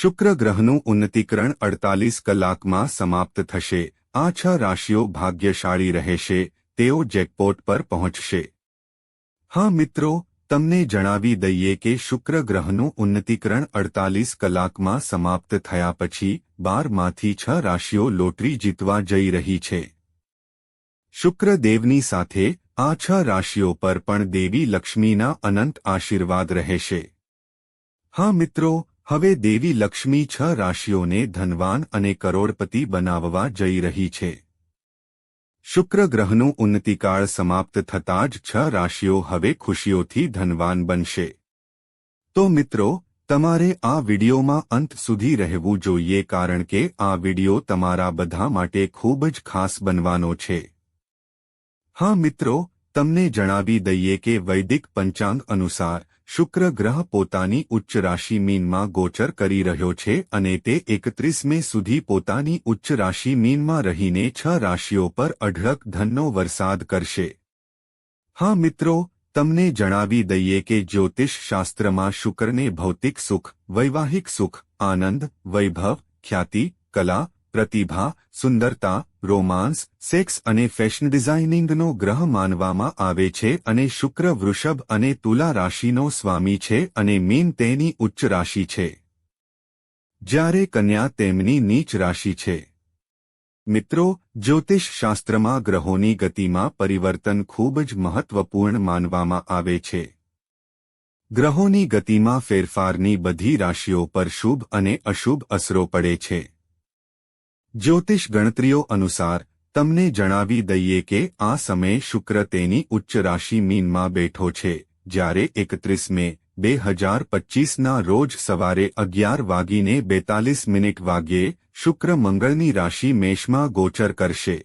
શુક્ર ગ્રહનું ઉન્નતિકરણ અડતાલીસ કલાકમાં સમાપ્ત થશે. આ છ રાશિઓ ભાગ્યશાળી રહેશે. તેઓ જેકપોટ પર પહોંચશે. હા મિત્રો, તમને જણાવી દઈએ કે શુક્ર ગ્રહનું ઉન્નતિકરણ અડતાલીસ કલાકમાં સમાપ્ત થયા પછી બારમાંથી છ રાશિઓ લોટરી જીતવા જઈ રહી છે. શુક્ર દેવની સાથે આ છ રાશિઓ પર પણ દેવી લક્ષ્મીના અનંત આશીર્વાદ રહેશે. હા મિત્રો હવે દેવી લક્ષ્મી છ રાશિઓને ધનવાન અને કરોડપતિ બનાવવા જઈ રહી છે. શુક્ર ગ્રહનું ઉન્નતિકાળ સમાપ્ત થતાં જ છ રાશિઓ હવે ખુશીઓથી ધનવાન બનશે. તો મિત્રો, તમારે આ વિડિયોમાં અંત સુધી રહેવું જોઈએ કારણ કે આ વીડિયો તમારા બધા માટે ખૂબ જ ખાસ બનવાનો છે. હા મિત્રો, તમને જણાવી દઈએ કે વૈદિક પંચાંગ અનુસાર શુક્ર ગ્રહ પોતાની ઉચ્ચ રાશિ મીનમાં ગોચર કરી રહ્યો છે અને તે એકત્રીસ મે સુધી પોતાની ઉચ્ચ રાશિ મીનમાં રહીને છ રાશિઓ પર અઢળક ધનનો વરસાદ કરશે. હા મિત્રો, તમને જણાવી દઈએ કે જ્યોતિષ શાસ્ત્રમાં શુક્રને ભૌતિક સુખ, વૈવાહિક સુખ, આનંદ, વૈભવ, ખ્યાતિ, કલા પ્રતિભા, સુંદરતા રોમાન્સ સેક્સ અને ફેશન ડિઝાઇનિંગનો ગ્રહ માનવામાં આવે છે અને શુક્ર, વૃષભ અને તુલા રાશિનો સ્વામી છે અને મીન તેની ઉચ્ચ રાશિ છે. જ્યારે કન્યા તેમની નીચ રાશિ છે. મિત્રો જ્યોતિષશાસ્ત્રમાં ગ્રહોની ગતિમાં પરિવર્તન ખૂબ જ મહત્વપૂર્ણ માનવામાં આવે છે. ગ્રહોની ગતિમાં ફેરફારની બધી રાશિઓ પર શુભ અને અશુભ અસરો પડે છે. જ્યોતિષ ગણતરીઓ અનુસાર, તમને જણાવી દઈએ કે આ સમયે શુક્ર તેની ઉચ્ચ રાશિ મીનમાં બેઠો છે, જ્યારે એકત્રીસ મે, બે હજાર પચ્ચીસના રોજ સવારે અગિયાર વાગીને બેતાલીસ મિનિટ વાગ્યે શુક્ર મંગળની રાશિ મેષમાં ગોચર કરશે.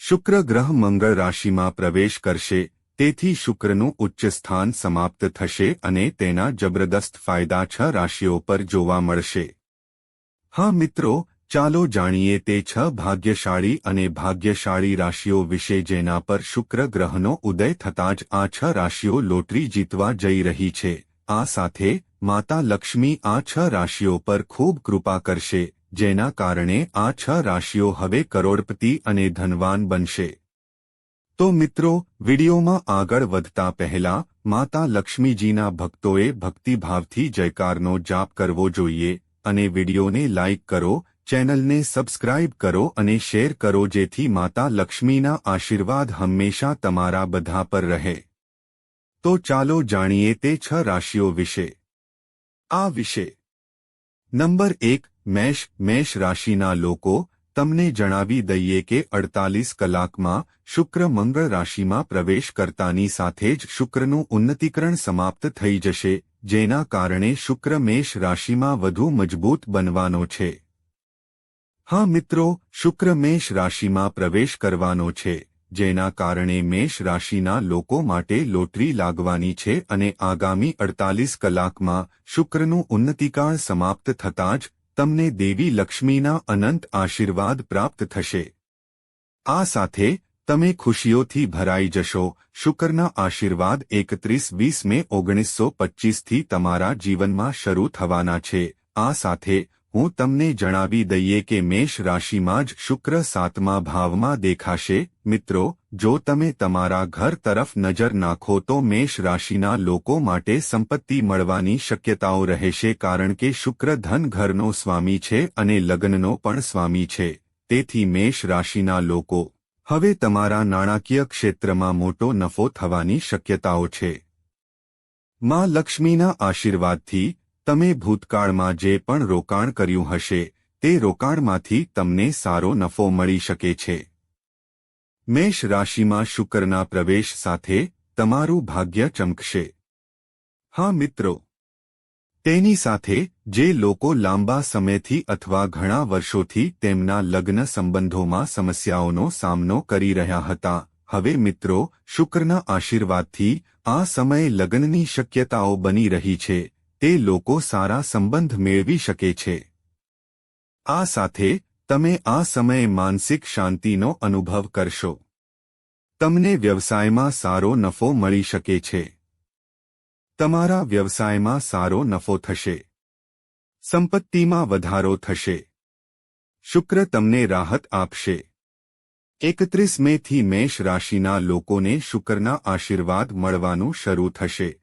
શુક્ર ગ્રહ મંગળ રાશિમાં પ્રવેશ કરશે, તેથી શુક્રનું ઉચ્ચ સ્થાન સમાપ્ત થશે અને તેના જબરદસ્ત ફાયદા છ રાશિઓ પર જોવા મળશે. હા મિત્રો ચાલો જાણીએ તે છ ભાગ્યશાળી અને ભાગ્યશાળી રાશિઓ વિશે જેના પર શુક્ર ગ્રહનો ઉદય થતાં જ આ છ રાશિઓ લોટરી જીતવા જઈ રહી છે. આ સાથે માતા લક્ષ્મી આ છ રાશિઓ પર ખૂબ કૃપા કરશે, જેના કારણે આ છ રાશિઓ હવે કરોડપતિ અને ધનવાન બનશે. તો મિત્રો, વિડીયોમાં આગળ વધતા પહેલા માતા લક્ષ્મીજીના ભક્તોએ ભક્તિભાવથી જયકારનો જાપ કરવો જોઈએ અને વિડીયોને લાઇક કરો ચેનલને સબસ્ક્રાઇબ કરો અને શેર કરો જેથી માતા લક્ષ્મીના આશીર્વાદ હંમેશા તમારા બધા પર રહે. તો ચાલો જાણીએ તે છ રાશિઓ વિશે. આ વિશે. નંબર એક, મેષ મેષ રાશિના લોકો, તમને જણાવી દઈએ કે અડતાલીસ કલાકમાં શુક્ર મંગળ રાશિમાં પ્રવેશ કરતાની સાથે જ શુક્રનું ઉન્નતિકરણ સમાપ્ત થઈ જશે, જેના કારણે શુક્ર મેષ રાશિમાં વધુ મજબૂત બનવાનો છે. હા મિત્રો, શુક્ર મેષ રાશિમાં પ્રવેશ કરવાનો છે, જેના કારણે મેષ રાશિના લોકો માટે લોટરી લાગવાની છે અને આગામી અડતાલીસ કલાકમાં શુક્રનું ઉન્નતિકાળ સમાપ્ત થતાં જ તમને દેવી લક્ષ્મીના અનંત આશીર્વાદ પ્રાપ્ત થશે. આ સાથે તમે ખુશીઓથી ભરાઈ જશો. શુક્રના આશીર્વાદ એકત્રીસ વીસ મે ઓગણીસો પચ્ચીસથી તમારા જીવનમાં શરૂ થવાના છે. આ સાથે હું તમને જણાવી દઈએ કે મેષ રાશિમાં જ શુક્ર સાતમા ભાવમાં દેખાશે. મિત્રો, જો તમે તમારા ઘર તરફ નજર નાખો તો મેષ રાશિના લોકો માટે સંપત્તિ મળવાની શક્યતાઓ રહેશે કારણ કે શુક્ર ધન ઘરનો સ્વામી છે અને લગ્નનો પણ સ્વામી છે. તેથી મેષ રાશિના લોકો, હવે તમારા નાણાકીય ક્ષેત્રમાં મોટો નફો થવાની શક્યતાઓ છે. માં લક્ષ્મીના આશીર્વાદથી તમે ભૂતકાળમાં જે પણ રોકાણ કર્યું હશે, તે રોકાણમાંથી તમને સારો નફો મળી શકે છે. મેષ રાશિમાં શુક્રના પ્રવેશ સાથે તમારું ભાગ્ય ચમકશે. હા મિત્રો, તેની સાથે જે લોકો લાંબા સમયથી અથવા ઘણા વર્ષોથી તેમના લગ્ન સંબંધોમાં સમસ્યાઓનો સામનો કરી રહ્યા હતા, હવે મિત્રો, શુક્રના આશીર્વાદથી આ સમયે લગ્નની શક્યતાઓ બની રહી છે. તે લોકો સારા સંબંધ મેળવી શકે છે. આ સાથે, તમે આ સમયે માનસિક શાંતિનો અનુભવ કરશો. તમને વ્યવસાયમાં સારો નફો મળી શકે છે. તમારા વ્યવસાયમાં સારો નફો થશે. સંપત્તિમાં વધારો થશે. શુક્ર તમને રાહત આપશે. એકત્રીસ મેથી મેષ રાશિના લોકોને શુક્રના આશીર્વાદ મળવાનું શરૂ થશે.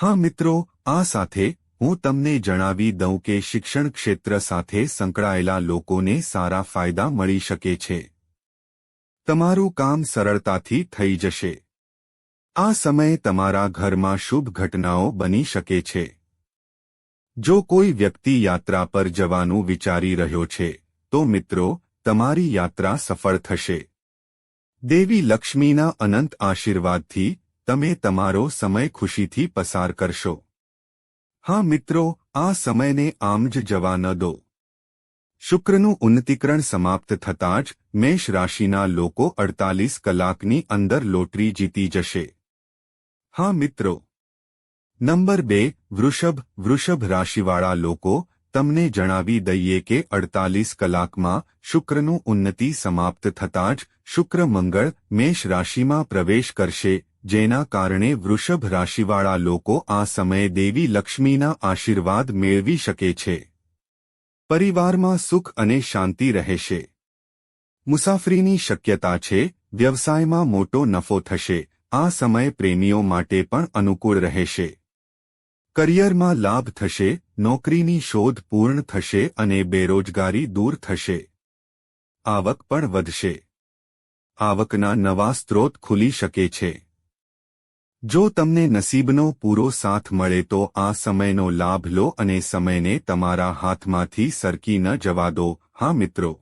હા મિત્રો આ સાથે હું તમને જણાવી દઉં કે શિક્ષણ ક્ષેત્ર સાથે સંકળાયેલા લોકોને સારા ફાયદા મળી શકે છે. તમારું કામ સરળતાથી થઈ જશે. આ સમયે તમારા ઘરમાં શુભ ઘટનાઓ બની શકે છે. જો કોઈ વ્યક્તિ યાત્રા પર જવાનું વિચારી રહ્યો છે, તો મિત્રો, તમારી યાત્રા સફળ થશે. દેવી લક્ષ્મીના અનંત આશીર્વાદથી તમે તમારો સમય ખુશીથી પસાર કરશો. હા મિત્રો, આ સમયને આમ જ જવા ન દો. શુક્રનું ઉન્નતિકરણ સમાપ્ત થતાં જ મેષ રાશિના લોકો અડતાલીસ કલાકની અંદર લોટરી જીતી જશે. હા મિત્રો. નંબર બે, વૃષભ. વૃષભ રાશિવાળા લોકો, તમને જણાવી દઈએ કે અડતાલીસ કલાકમાં શુક્રનું ઉન્નતિ સમાપ્ત થતાં જ શુક્ર મંગળ મેષ રાશિમાં પ્રવેશ કરશે. જેના કારણે વૃષભ રાશિવાળા લોકો આ સમયે દેવી લક્ષ્મીના આશીર્વાદ મેળવી શકે છે. પરિવારમાં સુખ અને શાંતિ રહેશે મુસાફરીની શક્યતા છે, વ્યવસાયમાં મોટો નફો થશે, આ સમય પ્રેમીઓ માટે પણ અનુકૂળ રહેશે કરિયરમાં લાભ થશે, નોકરીની શોધ પૂર્ણ થશે અને બેરોજગારી દૂર થશે. આવક પણ વધશે. આવકના નવા સ્ત્રોત ખુલી શકે છે. જો તમને નસીબનો પૂરો સાથ મળે તો આ સમયનો લાભ લો અને સમયને તમારા હાથમાંથી સરકી ન જવા દો. હા મિત્રો.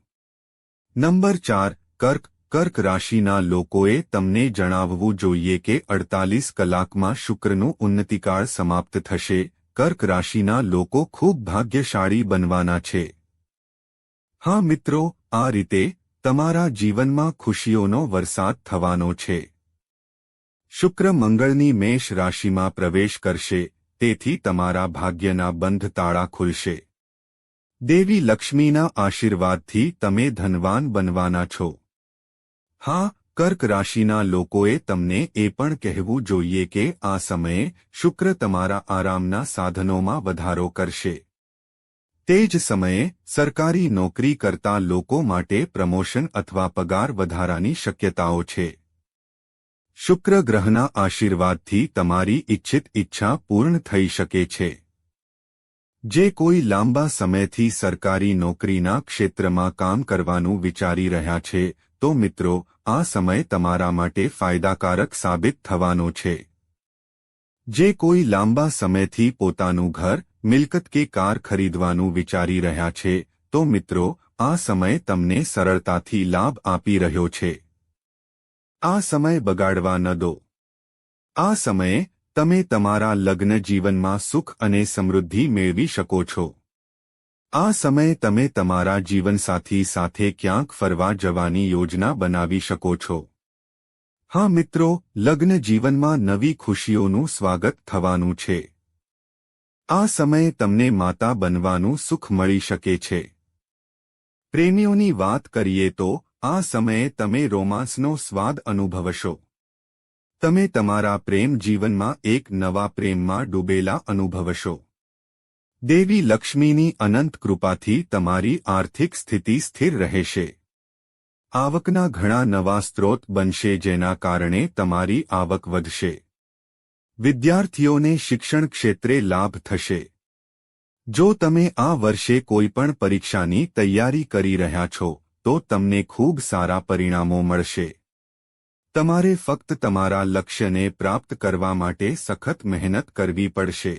નંબર ચાર, કર્ક. કર્ક રાશિના લોકોએ તમને જણાવવું જોઈએ કે અડતાલીસ કલાકમાં શુક્રનું ઉન્નતિકાળ સમાપ્ત થશે. કર્ક રાશિના લોકો ખૂબ ભાગ્યશાળી બનવાના છે. હા મિત્રો, આ રીતે તમારા જીવનમાં ખુશીઓનો વરસાદ થવાનો છે. શુક્ર મંગળની મેષ રાશિમાં પ્રવેશ કરશે, તેથી તમારા ભાગ્યના બંધ તાળા ખુલશે. દેવી લક્ષ્મીના આશીર્વાદથી તમે ધનવાન બનવાના છો. હા, કર્ક રાશિના લોકોએ તમને એ પણ કહેવું જોઈએ કે આ સમયે શુક્ર તમારા આરામના સાધનોમાં વધારો કરશે. તે જ સમયે સરકારી નોકરી કરતા લોકો માટે પ્રમોશન અથવા પગાર વધારાની શક્યતાઓ છે. શુક્ર ગ્રહના આશીર્વાદથી તમારી ઇચ્છિત ઈચ્છા પૂર્ણ થઈ શકે છે. જે કોઈ લાંબા સમયથી સરકારી નોકરીના ક્ષેત્રમાં કામ કરવાનું વિચારી રહ્યા છે, તો મિત્રો, આ સમય તમારા માટે ફાયદાકારક સાબિત થવાનો છે. જે કોઈ લાંબા સમયથી પોતાનું ઘર, મિલકત કે કાર ખરીદવાનું વિચારી રહ્યા છે, તો મિત્રો, આ સમય તમને સરળતાથી લાભ આપી રહ્યો છે. આ સમય બગાડવા ન દો. આ સમયે તમે તમારા લગ્ન જીવનમાં સુખ અને સમૃદ્ધિ મેળવી શકો છો. આ સમયે તમે તમારા જીવનસાથી સાથે ક્યાંક ફરવા જવાની યોજના બનાવી શકો છો. હા મિત્રો, લગ્ન જીવનમાં નવી ખુશીઓનું સ્વાગત થવાનું છે. આ સમયે તમને માતા બનવાનું સુખ મળી શકે છે. પ્રેમીઓની વાત કરીએ તો આ સમયે તમે રોમાન્સનો સ્વાદ અનુભવશો. તમે તમારા પ્રેમ જીવનમાં એક નવા પ્રેમમાં ડૂબેલા અનુભવશો. દેવી લક્ષ્મીની અનંત કૃપાથી તમારી આર્થિક સ્થિતિ સ્થિર રહેશે. આવકના ઘણા નવા સ્ત્રોત બનશે જેના કારણે તમારી આવક વધશે. વિદ્યાર્થીઓને શિક્ષણ ક્ષેત્રે લાભ થશે. જો તમે આ વર્ષે કોઈપણ પરીક્ષાની તૈયારી કરી રહ્યા છો તો તમને ખૂબ સારા પરિણામો મળશે. તમારે ફક્ત તમારા લક્ષ્યને પ્રાપ્ત કરવા માટે સખત મહેનત કરવી પડશે.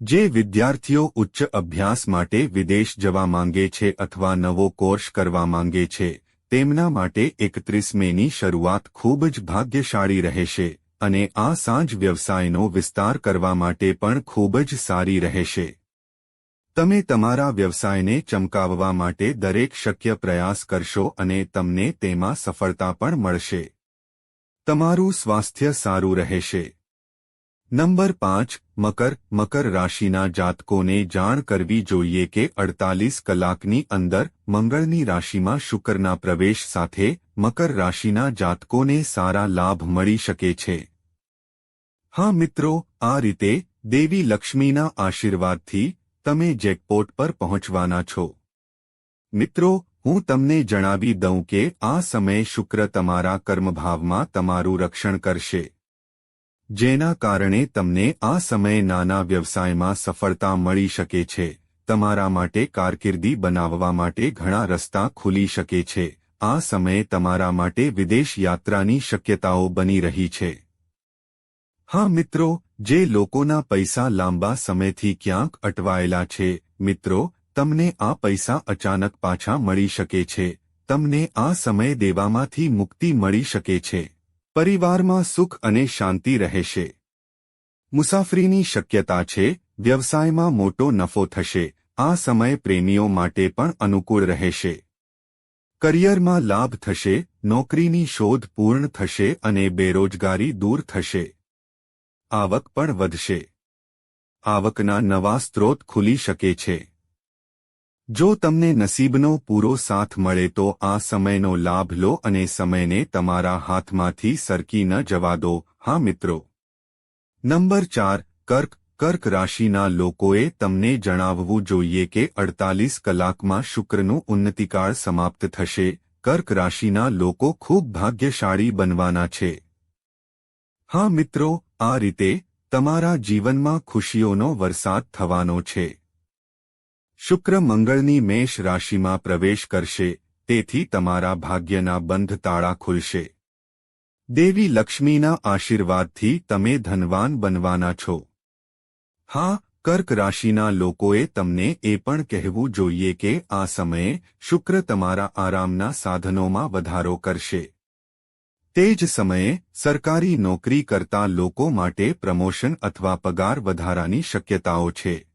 જે વિદ્યાર્થીઓ ઉચ્ચ અભ્યાસ માટે વિદેશ જવા માંગે છે અથવા નવો કોર્સ કરવા માંગે છે, તેમના માટે એકત્રીસ મેની શરૂઆત ખૂબ જ ભાગ્યશાળી રહેશે અને આ સાંજ વ્યવસાયનો વિસ્તાર કરવા માટે પણ ખૂબ જ સારી રહેશે. તમે તમારા વ્યવસાયને ચમકાવવા માટે દરેક શક્ય પ્રયાસ કરશો અને તમને તેમાં સફળતા પણ મળશે. તમારું સ્વાસ્થ્ય સારું રહેશે. નંબર પાંચ, મકર મકર રાશિના જાતકોને જાણ કરવી જોઈએ કે અડતાલીસ કલાકની અંદર મંગળની રાશિમાં શુક્રના પ્રવેશ સાથે મકર રાશિના જાતકોને સારા લાભ મળી શકે છે. હા મિત્રો, આ રીતે દેવી લક્ષ્મીના આશીર્વાદથી તમે જેકપોટ પર પહોંચવાના છો. મિત્રો, હું તમને જણાવી દઉં કે આ સમયે શુક્ર તમારા કર્મભાવમાં તમારું રક્ષણ કરશે. જેના કારણે તમને આ સમયે નાના વ્યવસાયમાં સફળતા મળી શકે છે. તમારા માટે કારકિર્દી બનાવવા માટે ઘણા રસ્તા ખુલી શકે છે. આ સમયે તમારા માટે વિદેશ યાત્રાની શક્યતાઓ બની રહી છે. હા મિત્રો જે લોકોના પૈસા લાંબા સમયથી ક્યાંક અટવાયેલા છે, મિત્રો, તમને આ પૈસા અચાનક પાછા મળી શકે છે, તમને આ સમય દેવામાંથી મુક્તિ મળી શકે છે. પરિવારમાં સુખ અને શાંતિ રહેશે. મુસાફરીની શક્યતા છે, વ્યવસાયમાં મોટો નફો થશે, આ સમય પ્રેમીઓ માટે પણ અનુકૂળ રહેશે. કરિયરમાં લાભ થશે, નોકરીની શોધ પૂર્ણ થશે અને બેરોજગારી દૂર થશે. આવક પણ વધશે. આવકના નવા સ્ત્રોત ખુલી શકે છે. જો તમને નસીબનો પૂરો સાથ મળે તો આ સમયનો લાભ લો અને સમયને તમારા હાથમાંથી સરકી ન જવા દો. હા, મિત્રો. નંબર ચાર, કર્ક. કર્ક રાશિના લોકોએ તમને જણાવવું જોઈએ કે અડતાલીસ કલાકમાં શુક્રનું ઉન્નતિકાળ સમાપ્ત થશે. કર્ક રાશિના લોકો ખૂબ ભાગ્યશાળી બનવાના છે. હા, મિત્રો આ રીતે તમારા જીવનમાં ખુશીઓનો વરસાદ થવાનો છે. શુક્ર મંગળની મેષ રાશિમાં પ્રવેશ કરશે, તેથી તમારા ભાગ્યના બંધ તાળા ખુલશે. દેવી લક્ષ્મીના આશીર્વાદથી તમે ધનવાન બનવાના છો. હા, કર્ક રાશિના લોકોએ તમને એ પણ કહેવું જોઈએ કે આ સમયે શુક્ર તમારા આરામના સાધનોમાં વધારો કરશે. તે જ સમયે, સરકારી નોકરી કરતા લોકો માટે પ્રમોશન અથવા પગાર વધારાની શક્યતાઓ છે.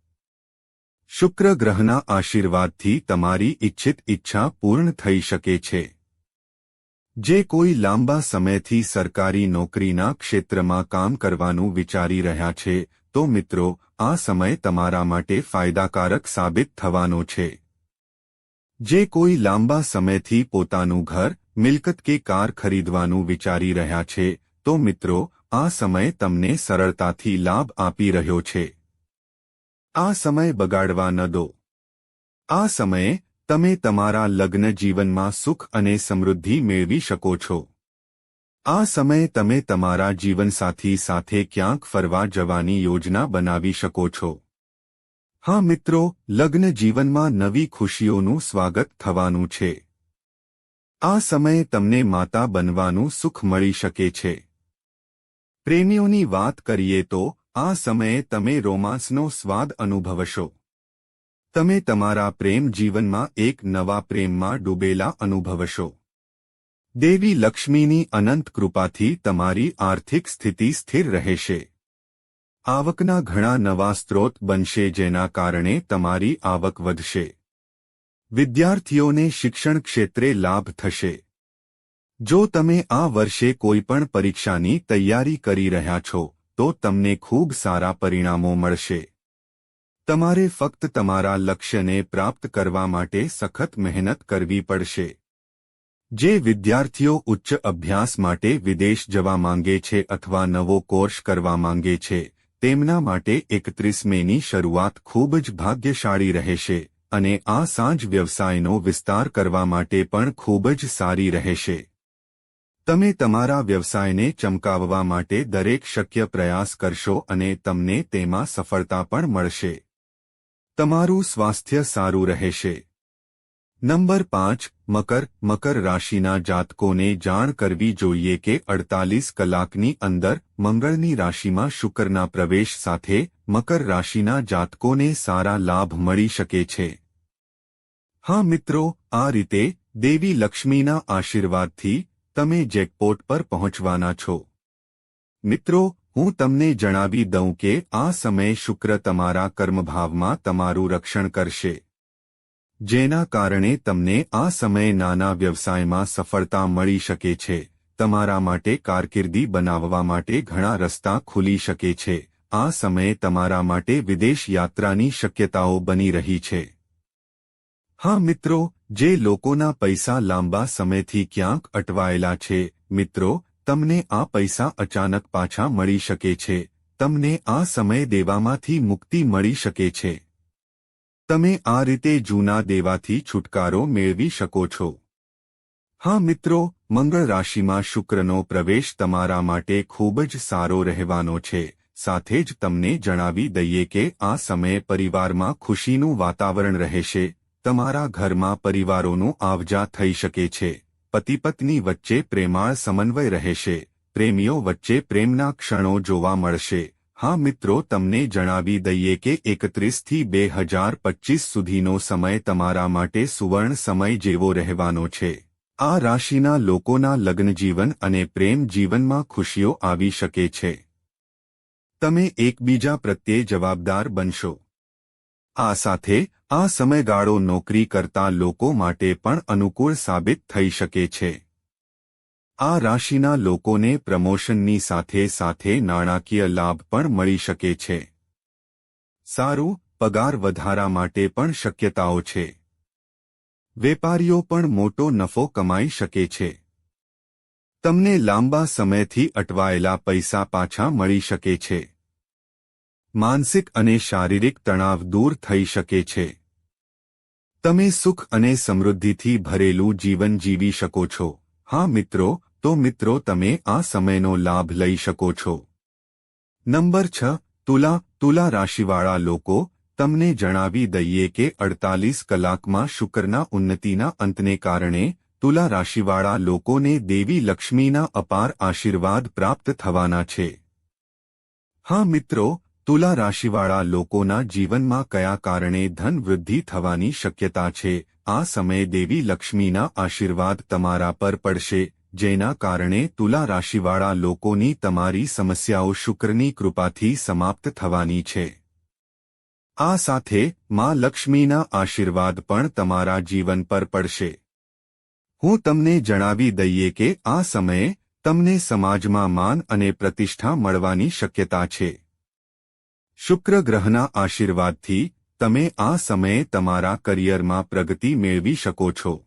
શુક્ર ગ્રહના આશીર્વાદથી તમારી ઇચ્છિત ઈચ્છા પૂર્ણ થઈ શકે છે. જે કોઈ લાંબા સમયથી સરકારી નોકરીના ક્ષેત્રમાં કામ કરવાનું વિચારી રહ્યા છે, તો મિત્રો, આ સમય તમારા માટે ફાયદાકારક સાબિત થવાનો છે. જે કોઈ લાંબા સમયથી પોતાનું ઘર મિલકત કે કાર ખરીદવાનું વિચારી રહ્યા છે, તો મિત્રો, આ સમય તમને સરળતાથી લાભ આપી રહ્યો છે. આ સમય બગાડવા ન દો. આ સમયે, તમે તમારા લગ્ન જીવનમાં સુખ અને સમૃદ્ધિ મેળવી શકો છો. આ સમયે તમે તમારા જીવનસાથી સાથે ક્યાંક ફરવા જવાની યોજના બનાવી શકો છો. હા મિત્રો, લગ્ન જીવનમાં નવી ખુશીઓનું સ્વાગત થવાનું છે. આ સમયે તમને માતા બનવાનું સુખ મળી શકે છે. પ્રેમીઓની વાત કરીએ તો, આ સમયે તમે રોમાંસનો સ્વાદ અનુભવશો. તમે તમારા પ્રેમ જીવનમાં એક નવા પ્રેમમાં ડૂબેલા અનુભવશો. દેવી લક્ષ્મીની અનંત કૃપાથી તમારી આર્થિક સ્થિતિ સ્થિર રહેશે. આવકના ઘણા નવા સ્ત્રોત બનશે જેના કારણે તમારી આવક વધશે. વિદ્યાર્થીઓને શિક્ષણ ક્ષેત્રે લાભ થશે. જો તમે આ વર્ષે કોઈપણ પરીક્ષાની તૈયારી કરી રહ્યા છો, તો તમને ખૂબ સારા પરિણામો મળશે. તમારે ફક્ત તમારા લક્ષ્યને પ્રાપ્ત કરવા માટે સખત મહેનત કરવી પડશે. જે વિદ્યાર્થીઓ ઉચ્ચ અભ્યાસ માટે વિદેશ જવા માંગે છે અથવા નવો કોર્સ કરવા માંગે છે, તેમના માટે એકત્રીસ મેની શરૂઆત ખૂબ જ ભાગ્યશાળી રહેશે. અને આ સાંજ વ્યવસાયનો વિસ્તાર કરવા માટે પણ ખૂબ જ સારી રહેશે. તમે તમારા વ્યવસાયને ચમકાવવા માટે દરેક શક્ય પ્રયાસ કરશો અને તમને તેમાં સફળતા પણ મળશે. તમારું સ્વાસ્થ્ય સારું રહેશે. નંબર પાંચ, મકર. મકર રાશિના જાતકોને જાણ કરવી જોઈએ કે અડતાલીસ કલાકની અંદર મંગળની રાશિમાં શુક્રના પ્રવેશ સાથે મકર રાશિના જાતકોને સારા લાભ મળી શકે છે. હા મિત્રો, આ રીતે દેવી લક્ષ્મીના આશીર્વાદથી તમે જેકપોટ પર પહોંચવાના છો. મિત્રો, હું તમને જણાવી દઉં કે આ સમયે શુક્ર તમારા કર્મભાવમાં તમારું રક્ષણ કરશે. જેના કારણે તમને આ સમયે નાના વ્યવસાયમાં સફળતા મળી શકે છે. તમારા માટે કારકિર્દી બનાવવા માટે ઘણા રસ્તા ખુલી શકે છે. આ સમયે તમારા માટે વિદેશ યાત્રાની શક્યતાઓ બની રહી છે. હા મિત્રો, જે લોકોના પૈસા લાંબા સમયથી ક્યાંક અટવાયેલા છે, મિત્રો, તમને આ પૈસા અચાનક પાછા મળી શકે છે, તમને આ સમય દેવામાંથી મુક્તિ મળી શકે છે. તમે આ રીતે જૂના દેવાથી છુટકારો મેળવી શકો છો. હા મિત્રો, મંગળ રાશિમાં શુક્રનો પ્રવેશ તમારા માટે ખૂબ જ સારો રહેવાનો છે. સાથે જ તમને જણાવી દઈએ કે આ સમયે પરિવારમાં ખુશીનું વાતાવરણ રહેશે, તમારા ઘરમાં પરિવારોનું આવજા થઈ શકે છે પતિ પત્ની વચ્ચે પ્રેમાળ સમન્વય રહેશે, પ્રેમીઓ વચ્ચે પ્રેમના ક્ષણો જોવા મળશે. હા મિત્રો, તમને જણાવી દઈએ કે એકત્રીસથી બે હજાર પચીસ સુધીનો સમય તમારા માટે સુવર્ણ સમય જેવો રહેવાનો છે. આ રાશિના લોકોના લગ્નજીવન અને પ્રેમ જીવનમાં ખુશીઓ આવી શકે છે. તમે એકબીજા પ્રત્યે જવાબદાર બનશો. આ સાથે, આ સમયગાળો નોકરી કરતા લોકો માટે પણ અનુકૂળ સાબિત થઈ શકે છે. આ રાશિના લોકોને પ્રમોશનની સાથે સાથે નાણાકીય લાભ પણ મળી શકે છે. સારું, પગાર વધારા માટે પણ શક્યતાઓ છે. વેપારીઓ પણ મોટો નફો કમાઈ શકે છે. તમને લાંબા સમયથી અટવાયેલા પૈસા પાછા મળી શકે છે. માનસિક અને શારીરિક તણાવ દૂર થઈ શકે છે. તમે સુખ અને સમૃદ્ધિથી ભરેલું જીવન જીવી શકો છો. હા મિત્રો, તો મિત્રો તમે આ સમયનો લાભ લઈ શકો છો. નંબર છ, તુલા તુલા રાશિવાળા લોકો, તમને જણાવી દઈએ કે અડતાલીસ કલાકમાં શુક્રના ઉન્નતિના અંતને કારણે તુલા રાશિવાળા લોકોને દેવી લક્ષ્મીના અપાર આશીર્વાદ પ્રાપ્ત થવાના છે. હા મિત્રો, તુલા રાશિવાળા લોકોના જીવનમાં કયા કારણે ધન વૃદ્ધિ થવાની શક્યતા છે? આ સમયે દેવી લક્ષ્મીના આશીર્વાદ તમારા પર પડશે, જેના કારણે તુલા રાશિવાળા લોકોની તમારી સમસ્યાઓ શુક્રની કૃપાથી સમાપ્ત થવાની છે. આ સાથે મા લક્ષ્મીના આશીર્વાદ પણ તમારા જીવન પર પડશે. હું તમને જણાવી દઈએ કે આ સમયે તમને સમાજમાં માન અને પ્રતિષ્ઠા મળવાની શક્યતા છે. શુક્ર ગ્રહના આશીર્વાદથી તમે આ સમયે તમારા કરિયરમાં પ્રગતિ મેળવી શકો છો.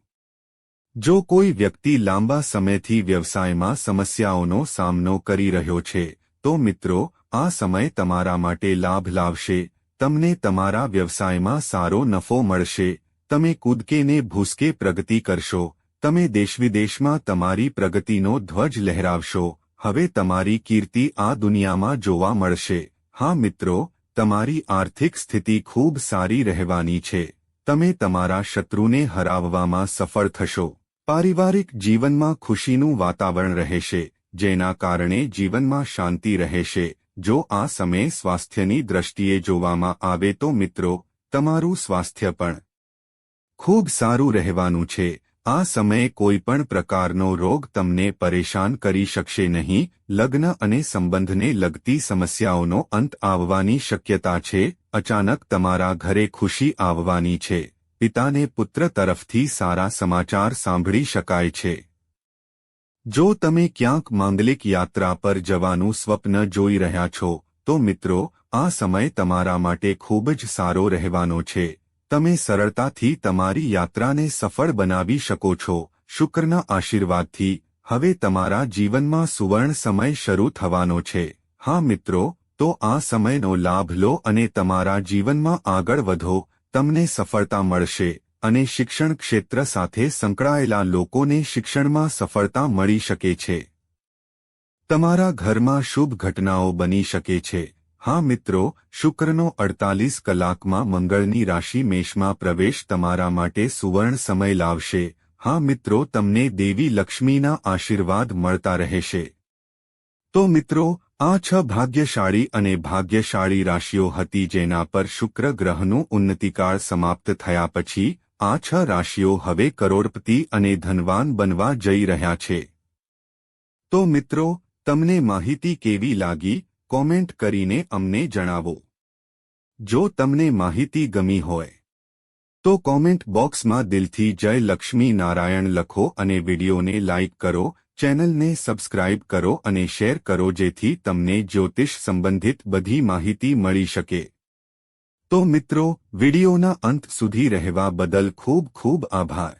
જો કોઈ વ્યક્તિ લાંબા સમયથી વ્યવસાયમાં સમસ્યાઓનો સામનો કરી રહ્યો છે, તો મિત્રો, આ સમય તમારા માટે લાભ લાવશે, તમને તમારા વ્યવસાયમાં સારો નફો મળશે, તમે કૂદકેને ભૂસકે પ્રગતિ કરશો તમે દેશવિદેશમાં તમારી પ્રગતિનો ધ્વજ લહેરાવશો. હવે તમારી કીર્તિ આ દુનિયામાં જોવા મળશે. હા મિત્રો, તમારી આર્થિક સ્થિતિ ખૂબ સારી રહેવાની છે. તમે તમારા શત્રુને હરાવવામાં સફળ થશો. પારિવારિક જીવનમાં ખુશીનું વાતાવરણ રહેશે, જેના કારણે જીવનમાં શાંતિ રહેશે. જો આ સમયે સ્વાસ્થ્યની દ્રષ્ટિએ જોવામાં આવે તો મિત્રો, તમારું સ્વાસ્થ્ય પણ ખૂબ સારું રહેવાનું છે. આ સમયે કોઈ પણ પ્રકારનો રોગ તમને પરેશાન કરી શકશે નહીં, લગ્ન અને સંબંધને લગતી સમસ્યાઓનો અંત આવવાની શક્યતા છે, અચાનક તમારા ઘરે ખુશી આવવાની છે, પિતાને પુત્ર તરફથી સારા સમાચાર સાંભળી શકાય છે. જો તમે ક્યાંક માંગલિક યાત્રા પર જવાનું સ્વપ્ન જોઈ રહ્યા છો, તો મિત્રો, આ સમય તમારા માટે ખૂબ જ સારો રહેવાનો છે. તમે સરળતાથી તમારી યાત્રાને સફળ બનાવી શકો છો. શુક્રના આશીર્વાદથી હવે તમારા જીવનમાં સુવર્ણ સમય શરૂ થવાનો છે. હા મિત્રો, તો આ સમયનો લાભ લો અને તમારા જીવનમાં આગળ વધો. તમને સફળતા મળશે અને શિક્ષણ ક્ષેત્ર સાથે સંકળાયેલા લોકોને શિક્ષણમાં સફળતા મળી શકે છે. તમારા ઘરમાં શુભ ઘટનાઓ બની શકે છે. હા મિત્રો, શુક્રનો અડતાલીસ કલાકમાં મંગળની રાશિ મેષમાં પ્રવેશ તમારા માટે સુવર્ણ સમય લાવશે. હા મિત્રો, તમને દેવી લક્ષ્મીના આશીર્વાદ મળતા રહેશે. તો મિત્રો, આ છ ભાગ્યશાળી અને ભાગ્યશાળી રાશિઓ હતી જેના પર શુક્ર ગ્રહનું ઉન્નતિકાળ સમાપ્ત થયા પછી, આ છ રાશિઓ હવે કરોડપતિ અને ધનવાન બનવા જઈ રહ્યા છે. તો મિત્રો, તમને માહિતી કેવી લાગી? કોમેન્ટ કરીને અમને જણાવો. જો તમને માહિતી ગમી હોય, તો કોમેન્ટ બોક્સમાં દિલથી જય લક્ષ્મી નારાયણ લખો અને વિડીયોને લાઇક કરો, ચેનલને સબસ્ક્રાઇબ કરો અને શેર કરો જેથી તમને જ્યોતિષ સંબંધિત બધી માહિતી મળી શકે. તો મિત્રો, વિડીયોના અંત સુધી રહેવા બદલ ખૂબ ખૂબ આભાર.